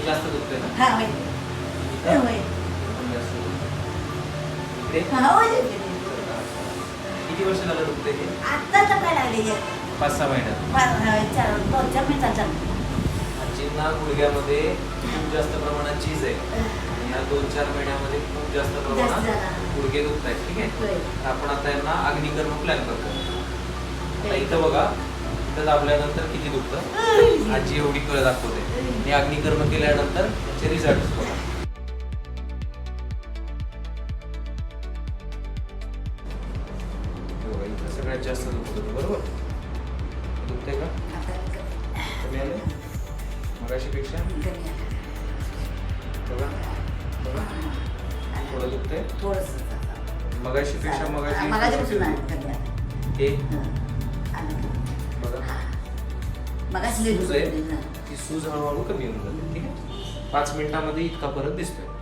हे जास्त दुखतंय ना हा होय. इथं? होय. पण जास्त दुखतंय. इकडे? हा होय किती वर्ष झालं दुखतंय हे आता जपाय लागले हे. पाच सहा महिन्यात. चार दोन चार मिनिटांचा आजींना गुडघ्यामध्ये खूप जास्त प्रमाणात चीज आहे. आणि या दोन चार महिन्यामध्ये खूप जास्त जास्त प्रमाणात झाला. गुडघे दुखत आहेत ठीक आहे? होय. तर आपण आता यांना अग्निकर्म प्लॅन करतो. आता इथं बघा इथं दाबल्यानंतर किती दुखतं? आजी एवढी कळ दाखवते. आणि अग्निकर्म केल्यानंतर त्याचे रिझल्ट बघा सगळ्यात जास्त दुखत होतं बरोबर? दुखतंय का? कमी आलं मगाशी पेक्षा कमी आहे. बघा बघा. थोडं दुखतंय? थोडंसं. मगाशी पेक्षा लई सूज आहे. ती सूज हळूहळू कमी होऊन जाते. ठीक आहे? पाच मिनिटामध्ये इतका फरक दिसतोय.